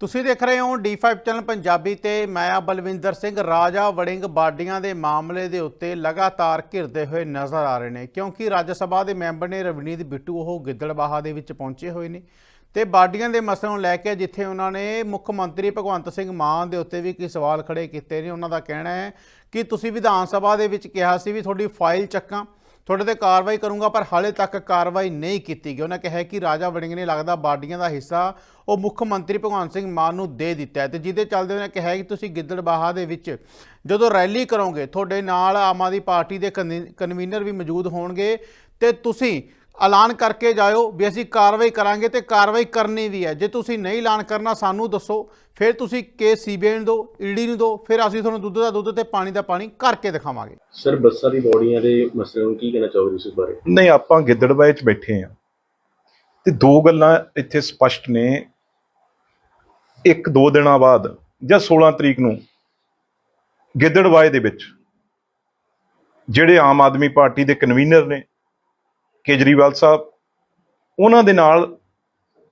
ਤੁਸੀਂ ਦੇਖ ਰਹੇ ਹੋ D5 ਚੈਨਲ ਪੰਜਾਬੀ ਤੇ ਮੈਂ ਆ ਬਲਵਿੰਦਰ ਸਿੰਘ। ਰਾਜਾ ਵੜਿੰਗ ਬਾਡੀਆਂ ਦੇ ਮਾਮਲੇ ਦੇ ਉੱਤੇ ਲਗਾਤਾਰ ਘਿਰਦੇ ਹੋਏ ਨਜ਼ਰ ਆ ਰਹੇ ਨੇ। ਕਿਉਂਕਿ ਰਾਜ ਸਭਾ ਦੇ ਮੈਂਬਰ ਨੇ ਰਵਨੀਤ ਬਿੱਟੂ, ਉਹ ਗਿੱਦੜਬਾਹਾ ਦੇ ਵਿੱਚ ਪਹੁੰਚੇ ਹੋਏ ਨੇ। ਤੇ ਬਾਡੀਆਂ ਦੇ ਮਸਲੇ ਨੂੰ ਲੈ ਕੇ ਜਿੱਥੇ ਉਹਨਾਂ ਨੇ ਮੁੱਖ ਮੰਤਰੀ ਭਗਵੰਤ ਸਿੰਘ ਮਾਨ ਦੇ ਉੱਤੇ ਵੀ ਕਈ ਸਵਾਲ ਖੜੇ ਕੀਤੇ ਨੇ। ਉਹਨਾਂ ਦਾ ਕਹਿਣਾ ਹੈ ਕਿ ਤੁਸੀਂ ਵਿਧਾਨ ਸਭਾ ਦੇ ਵਿੱਚ ਕਿਹਾ ਸੀ ਵੀ ਤੁਹਾਡੀ ਫਾਈਲ ਚੱਕਾਂ। ਤੁਹਾਡੇ ਤੇ ਕਾਰਵਾਈ ਕਰੂੰਗਾ, ਪਰ ਹਾਲੇ ਤੱਕ ਕਾਰਵਾਈ ਨਹੀਂ ਕੀਤੀ ਗਈ। ਉਹਨਾਂ ਕਿਹਾ ਕਿ ਰਾਜਾ ਵੜਿੰਗ ਨੇ ਲੱਗਦਾ ਬਾਡੀਆਂ ਦਾ ਹਿੱਸਾ ਉਹ ਮੁੱਖ ਮੰਤਰੀ ਭਗਵੰਤ ਸਿੰਘ ਮਾਨ ਨੂੰ ਦੇ ਦਿੱਤਾ ਹੈ ਤੇ ਜਿਹਦੇ ਚੱਲਦੇ ਉਹਨਾਂ ਕਿਹਾ ਕਿ ਤੁਸੀਂ ਗਿੱਦੜਬਾਹਾ ਦੇ ਵਿੱਚ ਜਦੋਂ ਰੈਲੀ ਕਰੋਗੇ, ਤੁਹਾਡੇ ਨਾਲ ਆਮ ਆਦਮੀ ਪਾਰਟੀ ਦੇ ਕਨਵੀ- ਕਨਵੀਨਰ ਵੀ ਮੌਜੂਦ ਹੋਣਗੇ ਤੇ ਤੁਸੀਂ ਐਲਾਨ ਕਰਕੇ ਜਾਇਓ ਵੀ ਅਸੀਂ ਕਾਰਵਾਈ ਕਰਾਂਗੇ ਤੇ ਕਾਰਵਾਈ ਕਰਨੀ ਵੀ ਹੈ। ਜੇ ਤੁਸੀਂ ਨਹੀਂ ਐਲਾਨ ਕਰਨਾ ਸਾਨੂੰ ਦੱਸੋ। ਫਿਰ ਤੁਸੀਂ ਕੇਸ ਸੀਬੀਆਈ ਨੂੰ ਦਿਓ ਈਡੀ ਨੂੰ ਦਿਓ ਫਿਰ ਅਸੀਂ ਤੁਹਾਨੂੰ ਦੁੱਧ ਦਾ ਦੁੱਧ ਤੇ ਪਾਣੀ ਦਾ ਪਾਣੀ ਕਰਕੇ ਦਿਖਾਵਾਂਗੇ। ਸਰ ਬੱਸਾਂ ਦੀ ਬੋਡੀਆਂ ਦੇ ਮਸਲੇ ਨੂੰ ਕੀ ਕਹਿਣਾ ਚਾਹੋਗੇ ਤੁਸੀਂ ਇਸ ਬਾਰੇ? ਨਹੀਂ ਆਪਾਂ ਗਿੱਦੜਬਾਏ 'ਚ ਬੈਠੇ ਆ ਤੇ ਦੋ ਗੱਲਾਂ ਇੱਥੇ ਸਪਸ਼ਟ ਨੇ। ਇੱਕ ਦੋ ਦਿਨਾਂ ਬਾਅਦ ਜਾਂ 16 ਤਰੀਕ ਨੂੰ ਗਿੱਦੜਬਾਏ ਦੇ ਵਿੱਚ ਜਿਹੜੇ ਆਮ ਆਦਮੀ ਪਾਰਟੀ ਦੇ ਕਨਵੀਨਰ ਨੇ ਕੇਜਰੀਵਾਲ ਸਾਹਿਬ, ਉਹਨਾਂ ਦੇ ਨਾਲ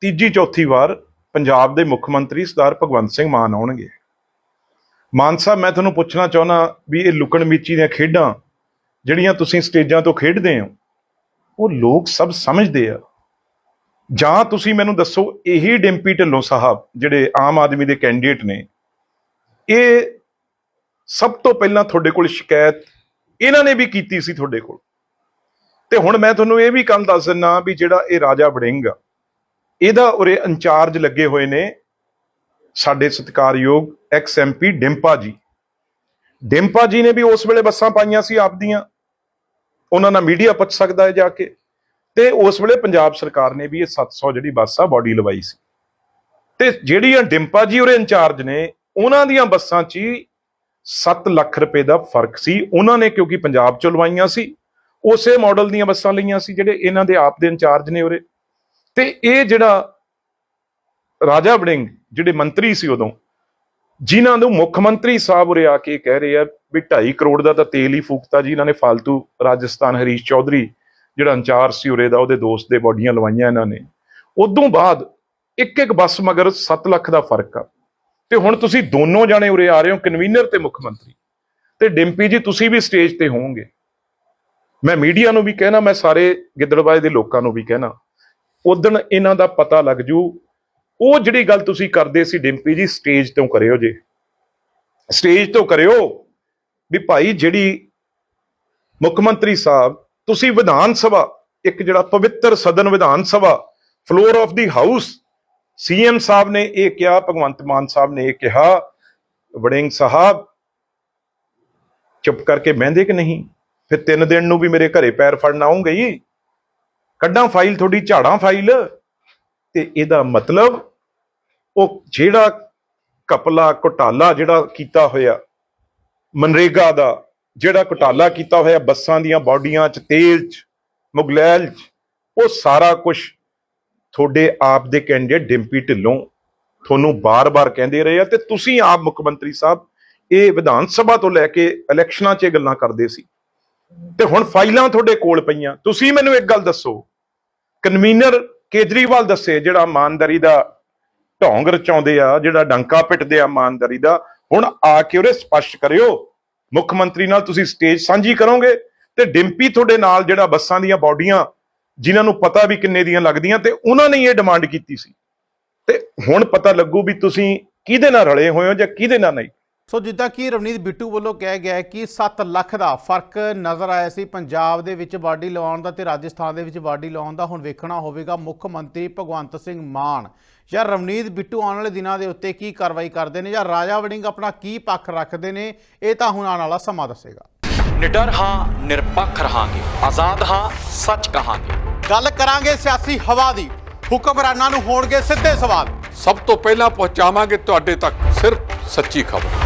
ਤੀਜੀ ਚੌਥੀ ਵਾਰ ਪੰਜਾਬ ਦੇ ਮੁੱਖ ਮੰਤਰੀ ਸਰਦਾਰ ਭਗਵੰਤ ਸਿੰਘ ਮਾਨ ਆਉਣਗੇ। ਮਾਨ ਸਾਹਿਬ, ਮੈਂ ਤੁਹਾਨੂੰ ਪੁੱਛਣਾ ਚਾਹੁੰਦਾ ਵੀ ਇਹ ਲੁਕਣ ਮੀਚੀ ਦੀਆਂ ਖੇਡਾਂ ਜਿਹੜੀਆਂ ਤੁਸੀਂ ਸਟੇਜਾਂ ਤੋਂ ਖੇਡਦੇ ਹੋ, ਉਹ ਲੋਕ ਸਭ ਸਮਝਦੇ ਆ। ਜਾਂ ਤੁਸੀਂ ਮੈਨੂੰ ਦੱਸੋ, ਇਹੀ ਡਿੰਪੀ ਢਿੱਲੋਂ ਸਾਹਿਬ ਜਿਹੜੇ ਆਮ ਆਦਮੀ ਦੇ ਕੈਂਡੀਡੇਟ ਨੇ, ਇਹ ਸਭ ਤੋਂ ਪਹਿਲਾਂ ਤੁਹਾਡੇ ਕੋਲ ਸ਼ਿਕਾਇਤ ਇਹਨਾਂ ਨੇ ਵੀ ਕੀਤੀ ਸੀ ਤੁਹਾਡੇ ਕੋਲ? ਤੇ ਹੁਣ ਮੈਂ ਤੁਹਾਨੂੰ ਇਹ ਵੀ ਕੰਮ ਦੱਸ ਦਿੰਨਾ ਵੀ ਜਿਹੜਾ ਇਹ ਰਾਜਾ ਵੜਿੰਗ ਆ, ਇਹਦਾ ਉਰੇ ਇੰਚਾਰਜ ਲੱਗੇ ਹੋਏ ਨੇ ਸਾਡੇ ਸਤਿਕਾਰਯੋਗ ਐਕਸ ਐਮਪੀ ਡਿੰਪਾ ਜੀ। ਡਿੰਪਾ ਜੀ ਨੇ ਵੀ ਉਸ ਵੇਲੇ ਬੱਸਾਂ ਪਾਈਆਂ ਸੀ ਆਪਦੀਆਂ ਉਹਨਾਂ ਨਾਲ ਮੀਡੀਆ ਪੁੱਛ ਸਕਦਾ ਹੈ ਜਾ ਕੇ। ਤੇ ਉਸ ਵੇਲੇ ਪੰਜਾਬ ਸਰਕਾਰ ਨੇ ਵੀ ਇਹ 700 ਜਿਹੜੀ ਬੱਸ ਆ ਬਾਡੀ ਲਵਾਈ ਸੀ। ਤੇ ਜਿਹੜੀਆਂ ਡਿੰਪਾ ਜੀ ਉਹਦੇ ਇੰਚਾਰਜ ਨੇ, ਉਹਨਾਂ ਦੀਆਂ ਬੱਸਾਂ 'ਚ ਹੀ 7 ਲੱਖ ਰੁਪਏ ਦਾ ਫ਼ਰਕ ਸੀ। ਉਹਨਾਂ ਨੇ ਕਿਉਂਕਿ ਪੰਜਾਬ 'ਚੋਂ ਲਵਾਈਆਂ ਸੀ ਉਸੇ ਮਾਡਲ ਦੀਆਂ ਬੱਸਾਂ ਲਈਆਂ ਸੀ ਜਿਹੜੇ ਇਹਨਾਂ ਦੇ ਆਪ ਦੇ ਇੰਚਾਰਜ ਨੇ ਉਰੇ। ਤੇ ਇਹ ਜਿਹੜਾ ਰਾਜਾ ਵੜਿੰਗ ਜਿਹੜੇ ਮੰਤਰੀ ਸੀ ਉਦੋਂ, ਜਿਨ੍ਹਾਂ ਨੂੰ ਮੁੱਖ ਮੰਤਰੀ ਸਾਹਿਬ ਉਰੇ ਆ ਕੇ ਕਹਿ ਰਹੇ ਆ ਵੀ 2.5 ਕਰੋੜ ਦਾ ਤਾਂ ਤੇਲ ਹੀ ਫੂਕਤਾ ਜੀ, ਇਹਨਾਂ ਨੇ ਫालतू ਰਾਜਸਥਾਨ ਹਰੀਸ਼ ਚੌਧਰੀ ਜਿਹੜਾ ਇੰਚਾਰਜ ਸੀ ਉਰੇ ਦਾ, ਉਹਦੇ ਦੋਸਤ ਦੇ ਬੋਡੀਆਂ ਲਵਾਈਆਂ ਇਹਨਾਂ ਨੇ। ਉਦੋਂ ਬਾਅਦ ਇੱਕ ਇੱਕ ਬੱਸ ਮਗਰ 7 ਲੱਖ ਦਾ ਫ਼ਰਕ ਆ। ਤੇ ਹੁਣ ਤੁਸੀਂ ਦੋਨੋਂ ਜਾਣੇ ਉਰੇ ਆ ਰਹੇ ਹੋ ਕਨਵੀਨਰ ਤੇ ਮੁੱਖ ਮੰਤਰੀ। ਤੇ ਡਿੰਪੀ ਜੀ, ਤੁਸੀਂ ਵੀ ਸਟੇਜ ਤੇ ਹੋਵੋਗੇ। ਮੈਂ ਮੀਡੀਆ ਨੂੰ ਵੀ ਕਹਿਣਾ, ਮੈਂ ਸਾਰੇ ਗਿੱਦੜਬਾਏ ਦੇ ਲੋਕਾਂ ਨੂੰ ਵੀ ਕਹਿਣਾ ਉਦਣ ਇਹਨਾਂ ਦਾ ਪਤਾ ਲੱਗ ਜੂ, ਉਹ ਜਿਹੜੀ ਗੱਲ ਤੁਸੀਂ ਕਰਦੇ ਸੀ ਡਿੰਪੀ ਜੀ, ਸਟੇਜ ਤੋਂ ਕਰਿਓ ਜੇ। ਸਟੇਜ ਤੋਂ ਕਰਿਓ ਵੀ ਭਾਈ ਜਿਹੜੀ ਮੁੱਖ ਮੰਤਰੀ ਸਾਹਿਬ, ਤੁਸੀਂ ਵਿਧਾਨ ਸਭਾ, ਇੱਕ ਜਿਹੜਾ ਪਵਿੱਤਰ ਸਦਨ Vidhan Sabha floor of the house CM ਸਾਹਿਬ ਨੇ ਇਹ ਕਿਹਾ, ਭਗਵੰਤ ਮਾਨ ਸਾਹਿਬ ਨੇ ਇਹ ਕਿਹਾ, ਵੜਿੰਗ ਸਾਹਿਬ, ਚੁੱਪ ਕਰਕੇ ਬਹਿੰਦੇ ਕਿ ਨਹੀਂ? ਫਿਰ ਤਿੰਨ ਦਿਨ ਨੂੰ ਵੀ ਮੇਰੇ ਘਰੇ ਪੈਰ ਫੜਨ ਆਉਂਗੇ ਹੀ ਕੱਢਾਂ ਫਾਈਲ ਤੁਹਾਡੀ ਝਾੜਾਂ ਫਾਈਲ। ਤੇ ਇਹਦਾ ਮਤਲਬ ਉਹ ਜਿਹੜਾ ਕਪਲਾ ਘੁਟਾਲਾ ਜਿਹੜਾ ਕੀਤਾ ਹੋਇਆ, ਮਨਰੇਗਾ ਦਾ, ਜਿਹੜਾ ਘੁਟਾਲਾ ਕੀਤਾ ਹੋਇਆ ਬੱਸਾਂ ਦੀਆਂ ਬਾਡੀਆਂ 'ਚ, ਤੇਲ 'ਚ, ਮੁਗਲੈਲ 'ਚ, ਉਹ ਸਾਰਾ ਕੁਝ ਤੁਹਾਡੇ ਆਪ ਦੇ ਕੈਂਡੀਡੇਟ ਡਿੰਪੀ ਢਿੱਲੋਂ ਤੁਹਾਨੂੰ ਬਾਰ-ਬਾਰ ਕਹਿੰਦੇ ਰਹੇ ਆ ਤੇ ਤੁਸੀਂ ਆਪ ਮੁੱਖ ਮੰਤਰੀ ਸਾਹਿਬ ਇਹ ਵਿਧਾਨ ਸਭਾ ਤੋਂ ਲੈ ਕੇ ਇਲੈਕਸ਼ਨਾਂ 'ਚ ਇਹ ਗੱਲਾਂ ਕਰਦੇ ਸੀ। ਤੇ ਹੁਣ ਫਾਈਲਾਂ ਤੁਹਾਡੇ ਕੋਲ ਪਈਆਂ। ਤੁਸੀਂ ਮੈਨੂੰ ਇੱਕ ਗੱਲ ਦੱਸੋ। ਕਨਵੀਨਰ ਕੇਜਰੀਵਾਲ ਦੱਸੇ ਜਿਹੜਾ ਇਮਾਨਦਾਰੀ ਦਾ ਢੋਂਗ ਰਚਾਉਂਦੇ ਆ, ਜਿਹੜਾ ਡੰਕਾ ਪਿੱਟਦੇ ਆ ਇਮਾਨਦਾਰੀ ਦਾ, ਹੁਣ ਆ ਕੇ ਉਹਦੇ ਸਪਸ਼ਟ ਕਰਿਓ। ਮੁੱਖ ਮੰਤਰੀ ਨਾਲ ਤੁਸੀਂ ਸਟੇਜ ਸਾਂਝੀ ਕਰੋਗੇ ਤੇ ਡਿੰਪੀ ਤੁਹਾਡੇ ਨਾਲ ਜਿਹੜਾ ਬੱਸਾਂ ਦੀਆਂ ਬਾਡੀਆਂ, ਜਿਨ੍ਹਾਂ ਨੂੰ ਪਤਾ ਵੀ ਕਿੰਨੇ ਦੀਆਂ ਲੱਗਦੀਆਂ ਤੇ ਉਹਨਾਂ ਨੇ ਇਹ ਡਿਮਾਂਡ ਕੀਤੀ ਸੀ। ਤੇ ਹੁਣ ਪਤਾ ਲੱਗੂ ਵੀ ਤੁਸੀਂ ਕਿਹਦੇ ਨਾਲ ਰਲੇ ਹੋਏ ਹੋ ਜਾਂ ਕਿਹਦੇ ਨਾਲ ਨਹੀਂ। ਸੋ ਜਿੱਦਾਂ ਕਿ ਰਵਨੀਤ ਬਿੱਟੂ ਵੱਲੋਂ ਕਿਹਾ ਗਿਆ ਕਿ 7 ਲੱਖ ਦਾ ਫ਼ਰਕ ਨਜ਼ਰ ਆਇਆ ਸੀ। ਪੰਜਾਬ ਦੇ ਵਿੱਚ ਬਾਡੀ ਲਵਾਉਣ ਦਾ ਤੇ ਰਾਜਸਥਾਨ ਦੇ ਵਿੱਚ ਬਾਡੀ ਲਾਉਣ ਦਾ ਹੁਣ ਵੇਖਣਾ ਹੋਵੇਗਾ ਮੁੱਖ ਮੰਤਰੀ ਭਗਵੰਤ ਸਿੰਘ ਮਾਨ। ਜਾਂ ਰਵਨੀਤ ਬਿੱਟੂ ਆਉਣ ਵਾਲੇ ਦਿਨਾਂ ਦੇ ਉੱਤੇ ਕੀ ਕਾਰਵਾਈ ਕਰਦੇ ਨੇ ਜਾਂ ਰਾਜਾ ਵੜਿੰਗ ਆਪਣਾ ਕੀ ਪੱਖ ਰੱਖਦੇ ਨੇ ਇਹ ਤਾਂ ਹੁਣ ਆਉਣ ਵਾਲਾ ਸਮਾਂ ਦੱਸੇਗਾ। ਨਿਡਰ ਹਾਂ ਨਿਰਪੱਖ ਰਹਾਂਗੇ। ਆਜ਼ਾਦ ਹਾਂ ਸੱਚ ਕਹਾਂਗੇ। ਗੱਲ ਕਰਾਂਗੇ ਸਿਆਸੀ ਹਵਾ ਦੀ। ਹੁਕਮਰਾਨਾਂ ਨੂੰ ਹੋਣਗੇ ਸਿੱਧੇ ਸਵਾਲ। ਸਭ ਤੋਂ ਪਹਿਲਾਂ ਪਹੁੰਚਾਵਾਂਗੇ ਤੁਹਾਡੇ ਤੱਕ ਸਿਰਫ ਸੱਚੀ ਖਬਰ।